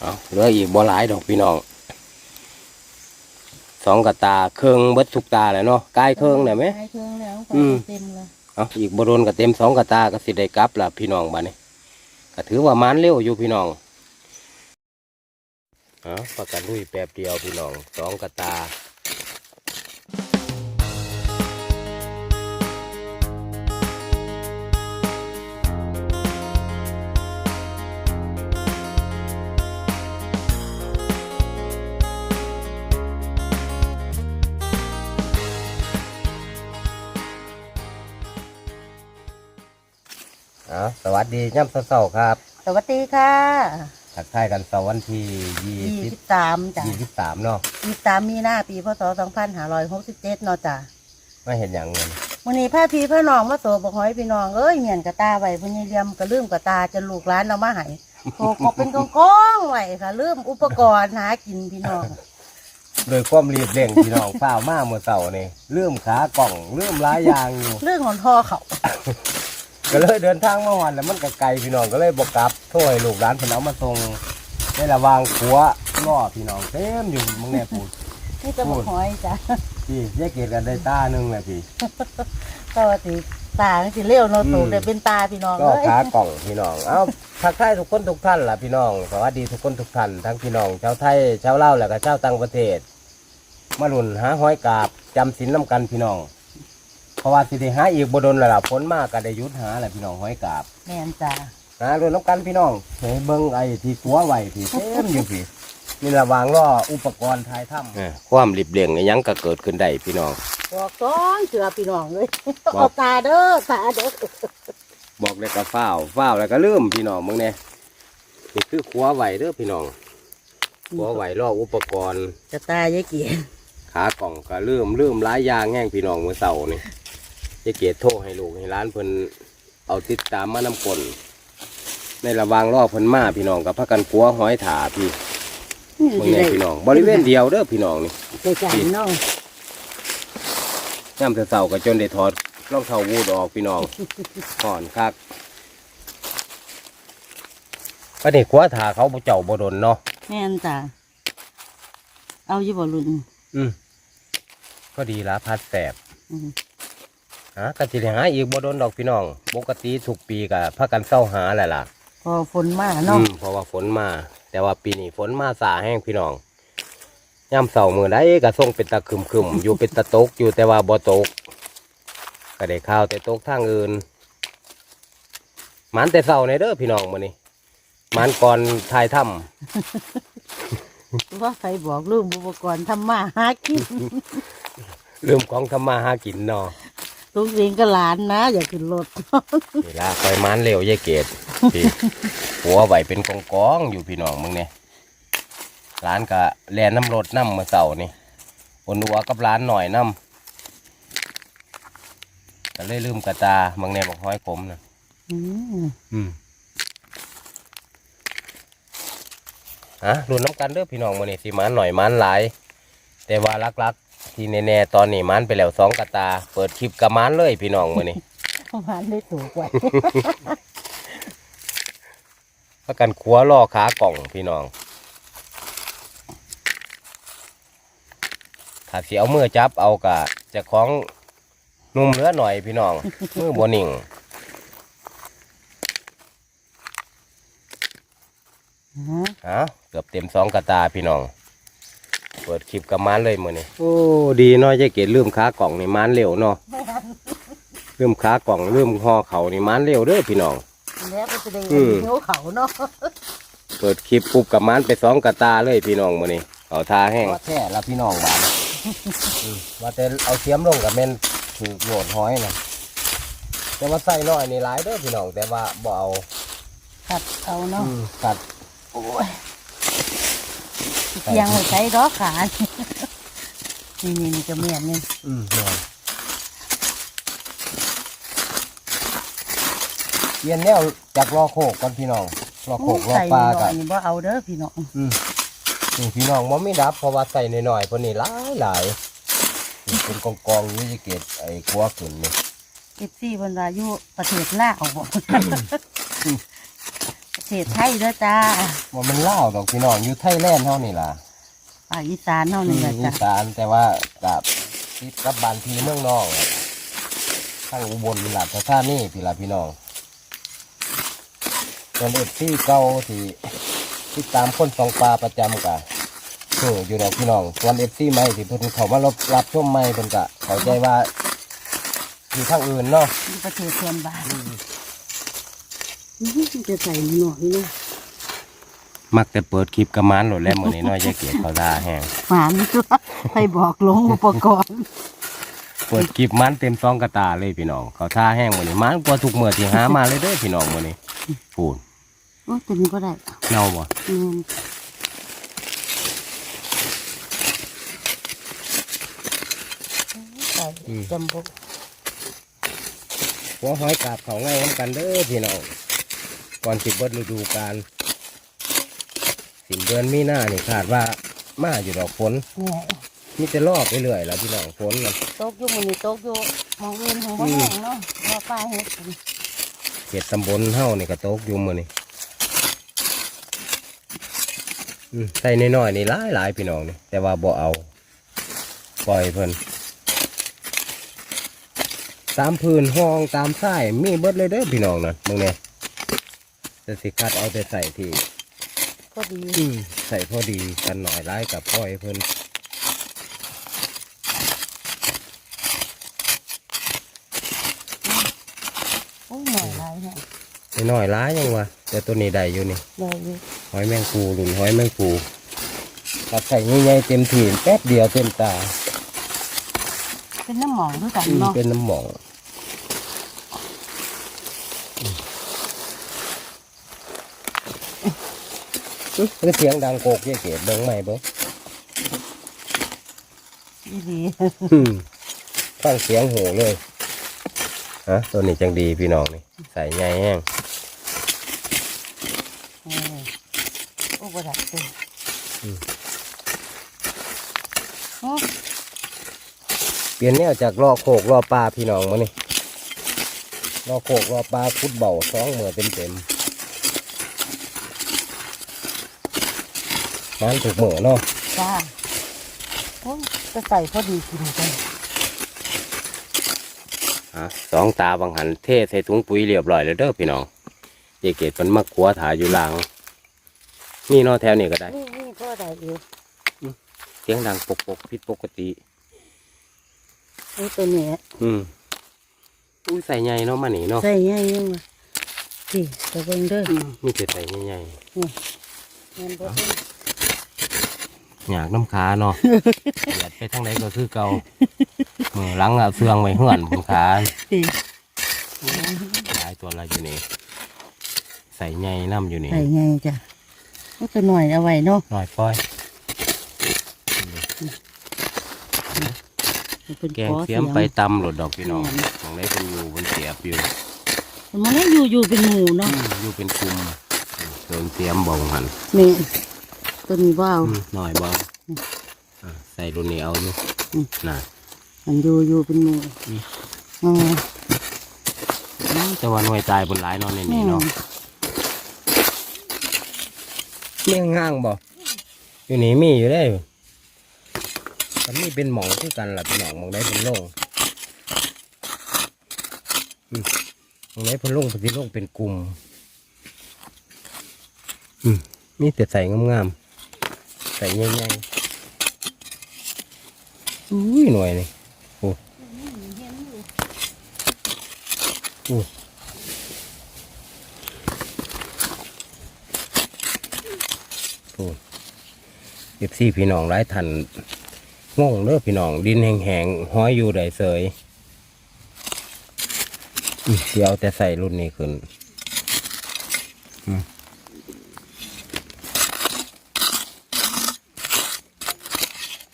เอาเหลืออีกบ่หลายดอกพี่น้องสองกระตาเครื่องเบิดทุกตาแหละเนาะกายเครื่องได้ไหม ใช่เครื่องแล้วอืม เต็มเลยเอาอีกบโดนก็เต็มสองกระตาก็สิได้กลับล่ะพี่น้องบ้านี้ก็ถือว่ามันเร็วอยู่พี่น้องเอาประกันลุยแป๊บเดียวพี่น้องสองกระตา อาสวัสดีย่ำเศร้าๆครับ สวัสดีค่ะทักทายกันเสาร์วันที่ยี่ยี่สิสิบบสามจ้ะยี่สิบสามเนาะยี่สิบสามมีหน้าปีพศสองพันห้าร้อยหกสิบเจ็ดเนาะจ้ะไม่เห็นอย่างเงินวันนี้พระพี่พระน้องมาโสบอกหอยพี่น้องเอ้ยเหมียนกระตาไว้พญเลียมกระลืมกระตาจะลูกร้านเรามาใหายโกกเป็นกองกองๆไว้ค่ะลืมอุปกรณ์หากินพี่น้องโดยความรีบเร่งพี่น้องฝ้าวมากเมื่อเสาร์นี่เลื่อมขากล่องเลื่อมร้ายยางอยู่ เรื่องของท่อเขา ก็เลยเดินทางมาวันแล้วมันก็ไกลพี่น้องก็เลยบอกกลับโทษให้ลูกร้านเพนเอามาส่งในระหวางขัวล่อพี่น้องเต็มอยู่มึงแน่พูดนี่จะบอกหอยจ้ะพี่แยกเกตกันได้ตาหนึ่งเลยพี่ก็สิตาสิเลี้ยวเนาะตูอืมแต่เป็นตาพี่น้องก็เอ้ยขากล่องพี่น้องเอ้าทักทายทุกคนทุกท่านล่ะพี่น้องสวัสดีทุกคนทุกท่านทั้งพี่น้องชาวไทยชาวลาวแล้วก็ชาวต่างประเทศ มาหลุนหาหอยกาบจำศีลน้ำกันพี่น้อง เพราะว่าสิได้หาอีกบดนแล้วล่ะฝนมากก็ได้หยุดหาแหละพี่น้องหอยกาบแม่นจ้ะหาเรื่องน้ำกันพี่น้องเฮ้ยเบิ้งไอ้ที่ตัวไหวพี่เต็มอยู่พี่นี่ระหวางล่ออุปกรณ์ทายถ้ำความรีบเร่งยังก็เกิดขึ้นได้พี่น้อง บอกสองเสือพี่น้องเลยบอก เอาตาเด้อตาเด้อบอกเลยก็ฝ้าวฝ้าวแล้วก็ลืมพี่น้องมึงเนี่ยนี่คือขัวไหวเด้อพี่น้องขัวไหวล่ออุปกรณ์ จะตายายเกียรขา กล่องก็ลืมลืมหลายอย่างแง่งพี่น้องเมื่อเสาร์นี่ จะเกียรโทรให้ลูกให้ร้านเพิ่นเอาติดตามมานำกลในระหวางล่อเพิ่นมาพี่น้องกับพักกันขัวหอยถาพี่มึงเนี่ยพี่น้อง บริเวณเดียวเด้อพี่น้องนี่ใจใจน้องย่ำแต่เสาก็จนได้ถอดรองเท้าวูดออกพี่น้องก่อนคักก็นี่ขัวถาเขาบ่เจ้าบ่ดนเนาะแม่นจ้ะเอาอยู่บ่ลุนอืมก็ดีละพัดแสบอืม หากะสิได้หาอีกบ่โดนดอกพี่น้อง ปกติทุกปีก็พากันเศร้าหาแหละล่ะพอฝนมาเนาะอืมเพราะว่าฝนมา แต่ว่าปีนี้ฝนมาสาแห้งพี่น้องย่ำเสาร์มือได้ก็ส่งเป็นตะคึมๆ อยู่เป็นตะตกอยู่แต่ว่าบ่ตก ก็ได้ข้าวแต่ตกทางอื่นหมันแต่เสาในเด้อพี่น้องมื้อนี้หมันก่อนทายถ้ว่าใครบอกเรื่องอุปกรณ์ทำมาหากินำลืมของทำมาหากินเนาะ ลุงเองก็หลานนะ อย่าขึ้นรถนี่ล่ะคอยหมันเร็วยายเกดพี่หัวไหวเป็นกองกองๆอยู่พี่น้องมึงเนี่ยร้านก็แลนน้ำรถน้ำมาเสานี่บนหัวกับร้านหน่อยน้ำก็เลยลืมกระตาบางเนี่ยบอกห้อยผมนะอืมอืมฮะรุนน้ำกันเด้อพี่น้องมือนี่สิหมันหน่อยหมันหลาย แต่ว่าลักๆ ที่แน่ๆตอนนี้หมันไปแล้วสองกระตา เปิดคลิปกระมันเลยพี่น้องมือนี่ประมาณได้ถูกไว้ประกันขัวล่อขากล่องพี่น้องถ้าเสียเอามือจับเอากะจะคล้องนุ่มเหลือหน่อยพี่น้องมือบนิ่งอืมฮะเกือบเต็มสองกระตาพี่น้อง เปิดคลิปกับมันเลยมือนี่โอ้ดีเนาะยายเกดลืมขากล่องนี่มันเร็วเนาะลืมขากล่องลืมห่อเขานี่มันเร็วเด้อพี่น้องแล้วก็จะได้อืมเหนียวเขาเนาะเปิดคลิปปุ๊บกับมันไปสองกระตาเลยพี่น้องมือนี่เอาทาแห้งแค่ละพี่น้องบ้านว่าแต่เอาเสียมลงกับเม่นถือโหลดห้อยนะแต่ว่าใส่น้อยนี่หลายเด้อพี่น้องแต่ว่าบ่เอาขัดเอาเนาะอืมตัดโอ้ยเพี ยงหัวใจดอกขา นี่นี่นี่จะเมียนนี่อืมแม่นเปลี่ยนแนวจากรอโคกก่อนพี่น้องรอโคกรอใส่ปลาหน่กัอนยนี่บ่เอาเด้อพี่น้องอืมนี่พี่น้องบ่มีดับเพราะว่าใส่น้อยๆเพราะนี่หลายหลายนี่เป็นกองกองๆนี่จะเกตไอ้กัวขึ้นนี่เอฟซีบรรดาอยู่ประเทศลาวบ่ ปเศษไทยเด้อจ้าว่ามันเล่าวดอกพี่น้องอยู่ไทยแลนด์เท่านี่ล่ะภาคอีสานเท่านี้แหละอีจ้ะสานแต่ว่ากับติดกับบานทีเมืองนอกอะทางอุบลหลัดท่านี่พี่ละพี่น้องส่วนเอฟซีเก่าที่ติดตามคนสองปลาประจำกะนี่อยู่ดอกพี่น้องส่วนเอฟซีใหม่ที่เพิ่นเขามารับรับชมใหม่เพิ่นกะเข้าใจว่าอยู่ทางอื่นเนาะมีประเทศเพื่อนบ้านนี่ จะใส่หน่อยนี่มักแต่เปิดคลิปกระมานโหลดแล้วมื้อนี้น้อยจะเกลียดเขาด่าแห้งหมานี่ตัวให้บอกลงอุปกรณ์เปิดคลิปมันเต็มซองกระตาเลยพี่น้อง เขาท่าแห้งมื้อนี้มันกว่าทุกมื้อที่หามาเลยเด้อพี่น้องมื้อนี้พูดโอ้ตัวนี้ก็ได้เน่าบ่อืมใส่จำบกหัวหอยกาบเขาง่ายน้ำกันเด้อพี่น้อง ก่อนสิบเบิดฤดูกาลสิบเดือนมีหน้านี่คาดว่ามาอยู่ดอกฝนเนี่ยมีแต่ลอกไปเรื่อยแล้วพี่น้องฝนน่ะโต๊ะอยู่มันนี่โต๊ะอยู่มองเงินของบ้านแห้งเนาะว่าป้าเฮ็ดกินเขตตำบลเฮานี่ก็ตกอยู่มื้อนี่อืมใส่น้อยๆนี่หลายหลายๆพี่น้องนี่แต่ว่าบ่เอา ปล่อยเพิ่นตามพื้นห้องตามส้ายมีเบิดเลยเด้อพี่น้องนั่นมึงเนี่ย จะสิคัดเอาแต่ใส่ที่ก็ดีอืมใส่พอดีกันหน่อยร้ายกับพ่อยเพิ่นโอ้ยหน่อยไรเนี่ยน้อยร้ายยังวะแต่ตัวนี้ได้อยู่นี่ได้อยู่หอยแมงปูหลุนหอยแมงปูตัดใส่ใหญ่ๆเต็มถีนแป๊บเดียวเต็มตา เป็นน้ำหมองด้วยกันอืมเนาะเป็นน้ำหมอง อื้อมันเสียงดังโกกเยเกดเบิ้งใหม่เบิ้งดีอืมฟังเสียงโหเลยฮะตัวนี้จังดีพี่น้องนี่ใส่ใหญ่แห้งๆเออโอ้บ่ได้เลยโอ้เปลี่ยนแนวจากล่อโขกล่อปลาพี่น้องมานี่ล่อโขกล่อปลาพุดเบาสองมือเต็มเต็ม มันถูกมือเนาะจ้าโอ้ยจะใส่พอดีกินกันอะสองตาบางหันเทใส่ถุงปุ๋ยเรียบร้อยแล้วเด้อพี่น้องเจเกตมันมักขัวถาอยู่หลังนี่เนาะแถวนี้ก็ได้นี่นี่ก็ได้อยู่เสียงดังปกปกผิดปกติไอ้ตัวเนี้ยอืมอุ้ยใส่ใหญ่เนาะมานี่เนาะใส่ใหญ่ยังวะสิตะเบิงเด้อมีแต่ใส่ใหญ่เงินบ่เป็น ๆอยากน้ำขาเนาะเหยียดไปทางไหนก็คือเก่ามือหลังอะเฟืองไว้เหือนผมขาสิหลายตัวอะไรอยู่นี่ ใส่ใหญ่น้ำอยู่นี่ใส่ไงจ้ะก็ตัวหน่อยเอาไว้เนาะหน่อยปล่อยเป็นแกงขอเสียมไปตำหลดดอกพี่น้องของได้เป็นอยู่บนเสียบอยู่มันได้อยู่อยู่เป็นหมู่เนาะอืมอยู่เป็นกลุ่มเดินเสียมบ่งหันนี่ ตัวนี้ว่าวอืมหน่อยบ่อะใส่รุ่นนี้เอาอยู่อืมน่ะมันอยู่อยู่เป็นหมู่อืมอ๋อแต่ว่าหน่วยตายบนหลายเนอนในแม่นี้เนาะเมี่ยงห้างบ่อยู่นี่มีอยู่ได้มันมีเป็นหมองคือกันล่ะพี่น้องหมองได้เป็นโล่งอืมหมองได้เป็นโล่งเป็นโล่งเป็นกลุ่มอืมมีแต่ใส่งามๆ ใส่ใหญ่ๆอุ้ยหน่วยนี่โอ้โอ้โอ้เอฟซีพี่น้องหลายทันงงเด้อพี่น้องดินแห้งๆห้อยอยู่ได้เสยเดี๋ยวแต่ใส่รุ่นนี้ขึ้น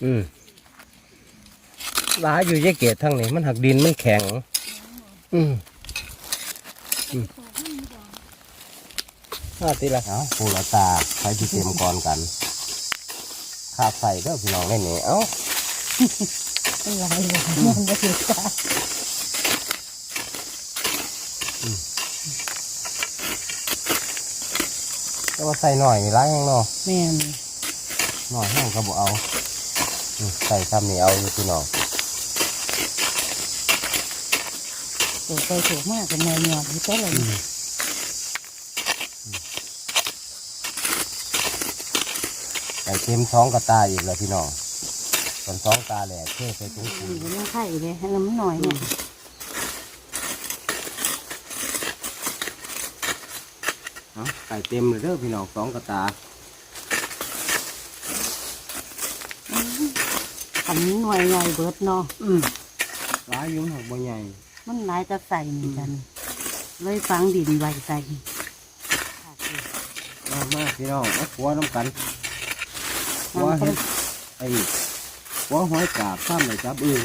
อืมหลายอยู่ยายเกตทั้งนี้มันหักดินมันแข็ง อืมอืมห้าตีละเอาปูละตาใช้ที่เต็มก่อนกันขาดใส่เด้อพี่น้องได้นี่เอ้าเป็นไรเลยมันก็ถือจ้าว่าใส่หน่อยนี่ร้ายแห้งเนาะแม่นหน่อยแห้งก็บ่เอาอืม ใส่ซ้ำนี่เอาอยู่พี่น้องตัวไปถูกมากกับแม่หยอดอยู่ตัวเลยใส่เค็มท้องกระตาอีกแล้วพี่น้องส่วนท้องตาแหลกเท่ใส่ถุงปุ๋ยอยู่ในไข่เลยให้น้ำหน่อยเนี่ยเอาใส่เต็มเลยเด้อพี่น้องท้องกระตา ขันหน่วยใหญ่เบิดเนาะอืมร้ายอยุ่งหักบ่ใหญ่มันหลายจะใส่เหมือนกัน เลยฟังดินไว้ใส่มากมากพี่น้องเอาหัวน้ำกันหัวน้ำเห็เพิ่ดนไอ้หัวหอยกาบข้ามเลยจับอึ่ง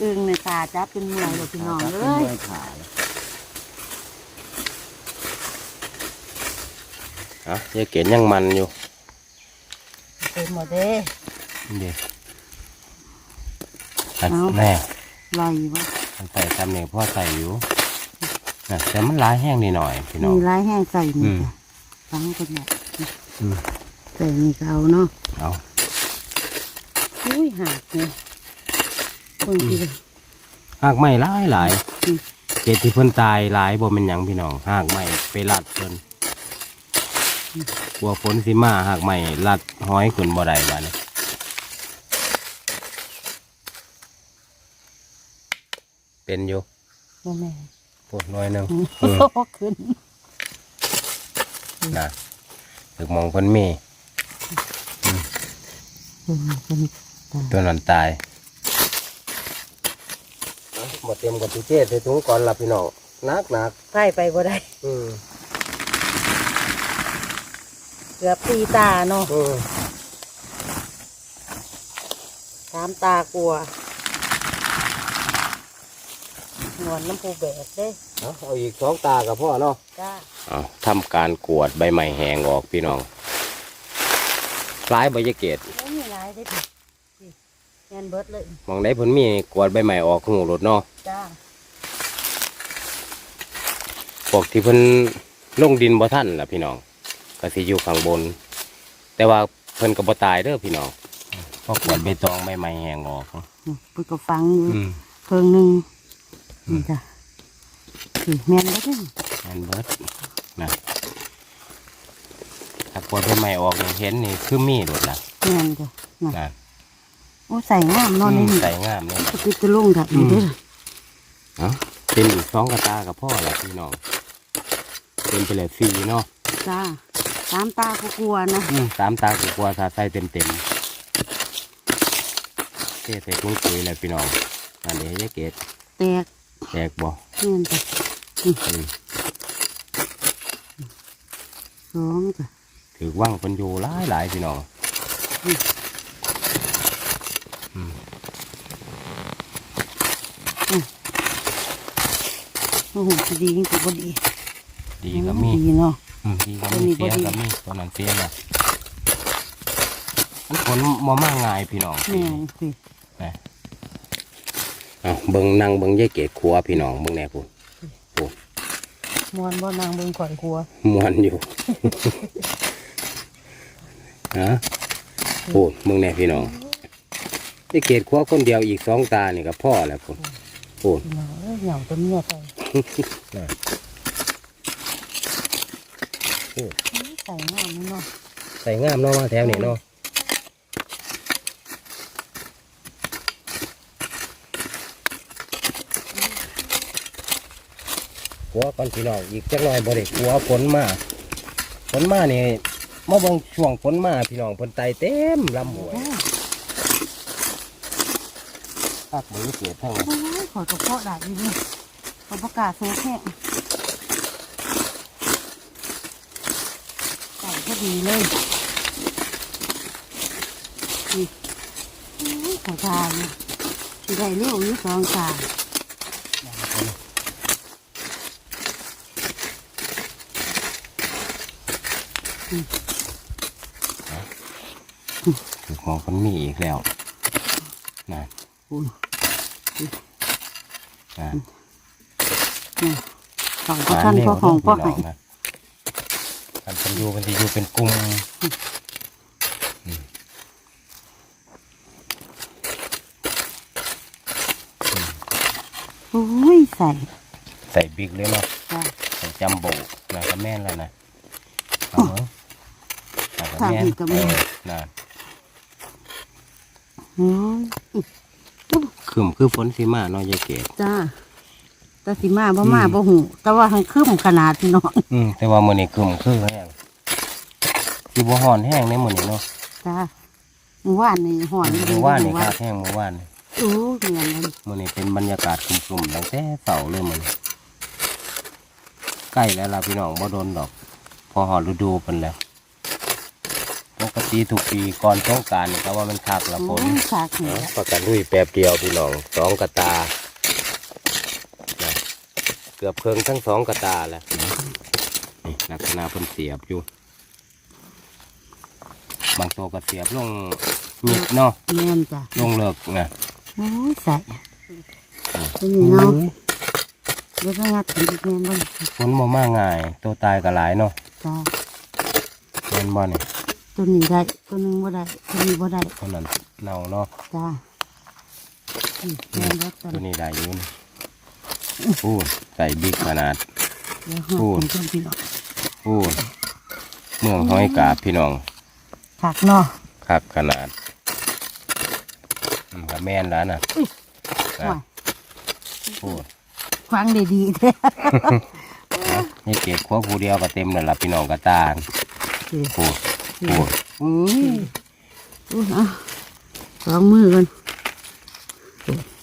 อึ้งในตาจับเป็นเมื่อยเลยพี่น้องจับเลเป็นยเมื่อยขาเลย อะยายเก๋ยังมันอยู่ เต็มหมดเด้นี่ เด็กอันเอาแน่ลอยว่ามันใส่ตำเนี่ยพ่อใส่อยู่นะแต่มันร้ายแห้งนิดหน่อยพี่น้องมีลายแห้งใส่อืนี่มจ้ะฟังกันเนี่ยอืมใส่นี่ก็เอาเนาะเอาอุ้ยหักเนี่ยคนที่หากไม่หลายหลายอืมเจดที่เพิ่นตายหลายบ่เป็นหยังพี่น้องหากไม่ไปลัดเพิ่นกลัวฝนสิมาหากไม่ลัดห้อยขึ้นบ่ได้บ้าดนี้ เป็นอยู่โอ้แม่ปวดน้อยหนึงโอ้ขึ้นนะถึกมองเพิ่นมีขึ้นขึ้นตาตัวนั้นตายหมดเต็มกับตุเจใส่ถุงก่อนล่ะพี่น้องหนักหนักใกล้ไปบ่ได้อืมเกือบตีตาเนาะอืมสามตากลัว หนวลน้ำปูแบกเด้เอาเอาอีกสองตากับพ่อเนาะจ้าเอาทำการกวดใบไม้แหงออกพี่น้องคล้ายใบยะเกตไม่มีลายได้ดินี่แอนเบิร์ดเลยมองได้ผลมีกวดใบไม้ออกหูรถเนาะจ้าพวกที่เพิ่นลงดินบ่ทันล่ะพี่น้องก็สิอยู่ข้างบน แต่ว่าเพิ่นก็บ่ตายเด้อพี่น้องเพราะกวดใบตองใบไม้แหงออกอืมเพิ่นก็ฟังอยู่อืมเพิ่งหนึ่ง นี่จ้ะนี่แม่นเบิดเลยอันเบิดนะถ้ากวดใบไม้ออกนี่เห็นนี่คือมีรถล่ะแม่นจ้ะน่ะนะโอ้ใส่งามเนอนในนี่ใส่งามเลยก็ติดจะลงดับนี่เด้อเอ้าเป็นอีกสองกระตากับพ่อแหละพี่น้องเป็นไปเลยฟรีเนาะจ้าสามตาก็กลัวนะอืมสามตากลัวๆสาใส่เต็มเต็มๆเทใส่ถุงปุ๋ยเลยพี่น้องอันนี้ยายเกดแตก แตกบ่แม่นจ้ะอืมสองจ้ะถือว่างเป็นอยู่หลายหลายๆพี่น้องอืมโอ้โหสิดีจริงๆบ่ดี ดีก็มีดีเนาะอืมดีก็ตัวมีนี้เสียบ่ดีก็มีตัวนั้นเสียละมันผลมอมากง่ายพี่น้องแม่นสิ เอาเบิ่งนั่งเบิ่งยายเกดครัวพี่น้องเบิ่งแน่พูนมวนบ่นางเบิ่งข่อยกลัวมวนอยู่ฮะพูดมึงแน่พี่น้องยายเกดครัวคนเดียวอีกสองตานี่ก็พ่อแล้วพูนพูดพี่น้องเอ้ยเหงาตัวเมียใส่นะใส่งามเนาะใส่งามเนาะมาแถวนี้เนาะ กลัวก่อนพี่น้องอีกจักหน่อยบ่ได้กลัวฝนมาฝนมานี่มาเบิ่งช่วงฝนมาพี่น้องเพิ่นไตเต็มลำหวยภาคมือเกียดทั้งนั้นโอ้ยขอตะเพาะได้ดีเลยขอประกาศโซ่แห้งใส่ก็ดีเลยนี่โอ้ยขอทานสิได้เร็วอยู่สองสา มคือของคนมีอีกแล้วนะนะนี่ของพ่อท่านพ่อของพ่อให้นะกันเป็นอยู่เป็นที่อยู่เป็นกลุ่มโอ้ยใส่ ใส่บิ๊กเลยเนาะใส่จัมโบ้น่าก็แม่นแล้วนะเอาเหรอน่าก็ แม่นฝากอีกกับแม่เออน่ะโอ้ยคืมคือฝนสิมาเนาะยายเกดจ้าแตาสิมาบ่มาบ่หูแต่ว่าหังคืมขนาดพี่น้องอืมแต่ว่ามื้อนี้คืมคือแห้งคือบ่ฮ้อนแห้งในมื้อนี้เนาะจ้าเมื่อวานนี่หอนเมื่อวานนี่คาดแห้งเมื่อวานนี่โอ้ยเมียนเลยมื้อนี้เป็นบรรยากาศครึมๆตั้งแต่เช้าเลยมื้อนี้ใกล้แล้วล่ะพี่น้องบ่โดนดอก พอฮอดฤดูเพิ่นแล้วปก ติทุกปีก่อนสงกรานต์นี่ก็ว่ามันคักละฝโอ้นยฉากเหนือประกันลุยแป๊บเดียวพี่น้องสองกระตานะเกือบเพิงทั้งสองกระตาแล้วนี่ลักษณะเพิ่นเสียบอยู่ บางตัวก็เสียบลงมิดเนาะแม่นจ้ะลงเลิกนะโอ้ยใส่เป็นนี่เนาะเดี๋ยวไปงัดกินอีกแม่นบ่ฝนบ่มาง่าย ตัวตายก็หลายเนาะจ้าแม่นบ่เนี่ย ตัวนี้ได้ตัวหนึงบ่ได้ตัวนี้บ่ได้ตัวนั้นเน่าเนาะจ้าอืมแม่นแล้วตอนตัวนี้ได้อยู่นี่พูดใส่บิ๊กขนาดเดี๋ยวหอโอ้ดเป็นพี่น้องพูดเมืองห้อยกาบพี่น้องผักเนาะคักขนาดอืมก็แม่นแล้วนะโอ้ยพูดควังได้ดีแท้นี่เก็บขวผู้เดียวก็เต็มแล้วล่ะพี่น้องกระตาลพูด พูดอุ้ยอุ้ยอะสองมือกัน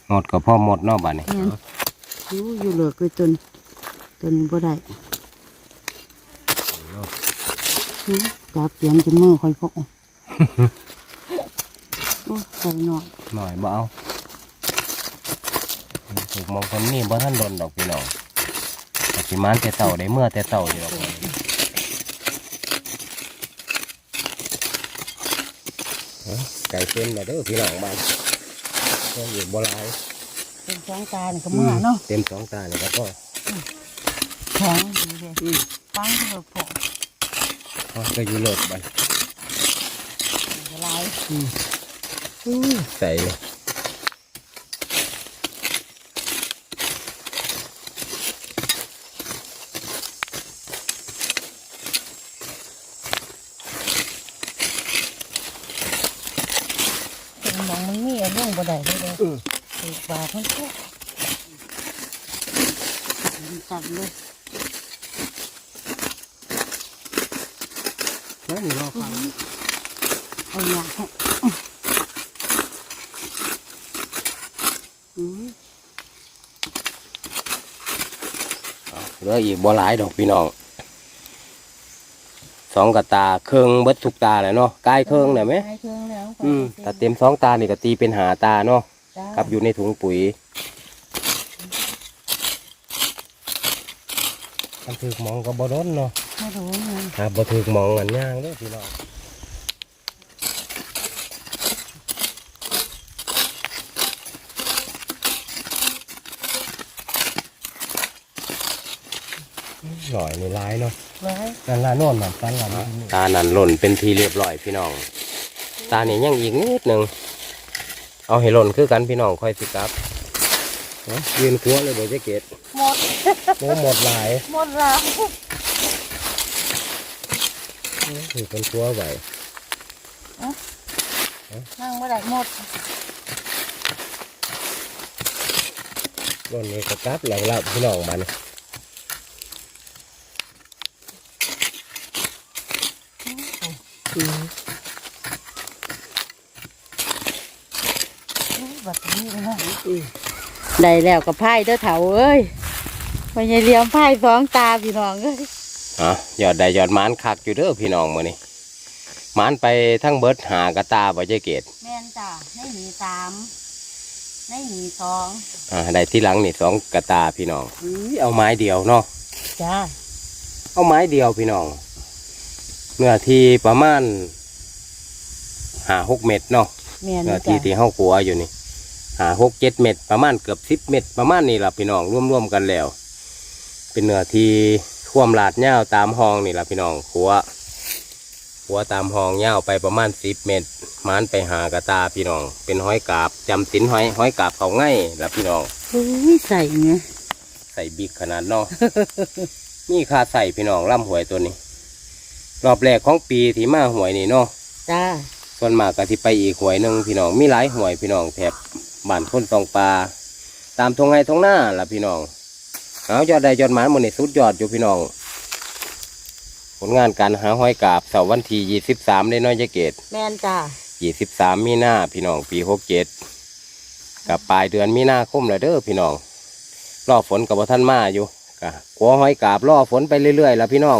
หมดก็พ่อหมดเนอกบ้านนี่แม่นอยู่อยู่เหลือคือจนจนบ่ได้อืมจับเสียงจนมือคอยพกโอ้ยใส่หน่อยหน่อยบ่เอาถูกมองคนนี่บ่ท่านโดนดอกพี่น้องแต่สิมานแต่เต่าได้เมื่อแต่เต่าอยู่ดอกเอ้า ไก่เส้นมาเด้อพี่น้องบ้านก็อยู่บ่หลายเป็นสองตานี่ก็เมื่อเนาะเต็มสองตาเลยครับพ่อแข็งดีเลยฟังก็พอพ่อก็อยู่โลดบ้านละลายใส่เลย เป็นหมองมัน มีอะเรื่องบ่ได้เลยเลยติดบาทั้งคู่จับเลยนั่นนี่รอฟังเอาอยางให้อืมเหลืออีกบ่หลายดอกพี่น้องสองกระตาเครื่องเบิดทุกตาเลยเนาะกายเครื่องได้ไหมได้เครื่อง แล้วอืมถ้าเต็มสองตานี่ก็ตีเป็นหาตาเนาะจ้าครับอยู่ในถุงปุ๋ยมันถือหมองก็บ่ร้นเนาะไม่รู้ไงครับบ่ถือหมองอันย่างเด้อพี่น้องหน่อยนี่ร้ายเนาะไว้นั่นละโน่นนั่นตันละตานั่นหล่นเป็นทีเรียบร้อยพี่น้อง ตานี่ยังอีกนิดหนึ่งเอาให้หล่นคือกันพี่น้องค่อยสิครับเนาะยืนคัวเลยเบอร์เจเกตหมดโอ้หมดหลายหมดแล้วถือเป็นคัวไหวนั่งไม่ได้หมดหล่นนี่ก็กลับแล้วละพี่น้องมันแบบนี้เลย ได้แล้วกับไพ่เด้อเถาเอ้ยพอยายเลี้ยงไพ่สองตาพี่น้องเอ้ยอะยอดได้ยอดหมานคักอยู่เด้อพี่น้องมื้อนี้หมานไปทั้งเบิดหากระตาบ่เจเกตแม่นจ้ะในหนีสามในหนีสองอ่าได้ที่หลังนี่สองกระตาพี่น้องอื้อเอาไม้เดียวเนาะจ้าเอาไม้เดียวพี่น้องเนื้อที่ประมาณหาหกเม็ดเนาะแม่นเนื้อจ้ะที่ที่เฮาขัวอยู่นี่ หาหกเจ็ดเม็ดประมาณเกือบสิบเม็ดประมาณนี้ล่ะพี่น้องร่วมๆกันแล้ว เป็นเนื้อที่ท่วมลาดเหย้าตามห้องนี่ล่ะพี่น้องขัวขัวตามห้องเหย้าไปประมาณสิบเมตรมานไปหากระตาพี่น้อง เป็นห้อยกาบจำสินห้อยห้อยกาบเขาง่ายล่ะพี่น้องโอ้ยใส่ไงใส่บิ๊กขนาดเนาะนี่ค่าใส่พี่น้องล่ำหวยตัวนี้ รอบแรกของปีที่มาหวยนี่เนาะจ้าส่วนมากก็ที่ไปอีกหวยหนึ่งพี่น้องมีหลายหวยพี่น้องแถบ บ้านคนตองปลาตามทงไห้ทงหน้าล่ะพี่น้องเอายอดใดยอดหมานหมันนี่สุดยอดอยู่พี่น้อง ผลงานการหาห้อยกาบเสาร์วันที่ยี่สิบสามได้น้อยจะเกตแมนจ้ายี่สิบสามมีนาพี่น้องปีหกเจ็ดกับปลายเดือนมีนาคมแล้วเด้อพี่น้องรอฝนกับท่านมาอยู่กะกลัวห้อยกาบรอฝนไปเรื่อยๆแล้วพี่น้อง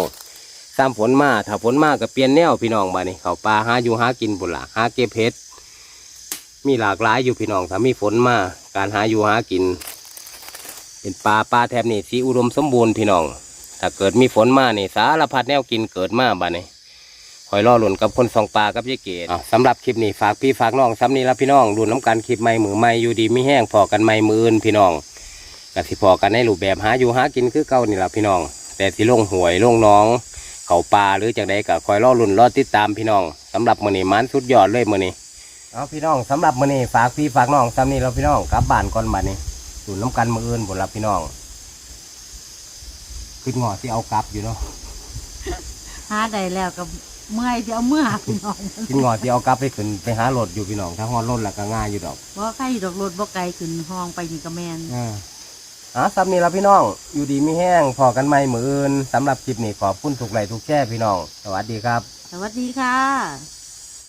ซ้ำฝนมาถ้าฝนมาก็เปลี่ยนแนวพี่น้องบ้านี้เขาปลาหาอยู่หากินบุญละหาเก็บเห็ด มีหลากหลายอยู่พี่น้องถ้ามีฝนมาการหาอยู่หากิน เป็นปลาปลาแถบนี้สีอุดมสมบูรณ์พี่น้อง ถ้าเกิดมีฝนมานี่สารพัดแนวกินเกิดมาบ้านนี้คอยรอหลุนกับคนสองปลากับยายเกดสำหรับคลิปนี้ฝากพี่ฝากน้องซ้ำนี้ละพี่น้องรุ่นน้ำกันคลิปใหม่มือใหม่อยู่ดีไม่แห้งพอกันใหม่มืออื่นพี่น้องกสิพอกันในรูปแบบหาอยู่หากินคือเก่านี่ละพี่น้อง แต่ที่ลงหวยลงน้อง เขาปลาหรือจากใดก็คอยรอหลุ่นรอติดตามพี่น้องสำหรับมือนี้มันสุดยอดเลยมือนี้ เอาพี่น้องสำหรับมือนี้ฝากพี่ฝากน้องซ้ำนี้เราพี่น้องกลับบ้านก่อนบัดนี้รุ่นน้ำกันมืออื่นบุญรับพี่น้องขึ้นงอที่เอากลับอยู่เนาะหาได้แล้วก็เมื่อยที่เอาเมื่อหาพี่น้องขึ้นงอที่เอากลับไปขึ้นไปหารถอยู่พี่น้องถ้าฮอดรถแล้วก็ง่ายอยู่ดอกบ่ใครดอกรถบ่ไกลขึ้นห้องไปนี่ก็แมนอ่าอ่าซับนี้ละพี่น้องอยู่ดีไม่แห้งพอกันไหมมืออื่นสำหรับคลิปนี้ขอบคุณถูกไหลถูกแช่พี่น้อง สวัสดีครับ สวัสดีค่ะ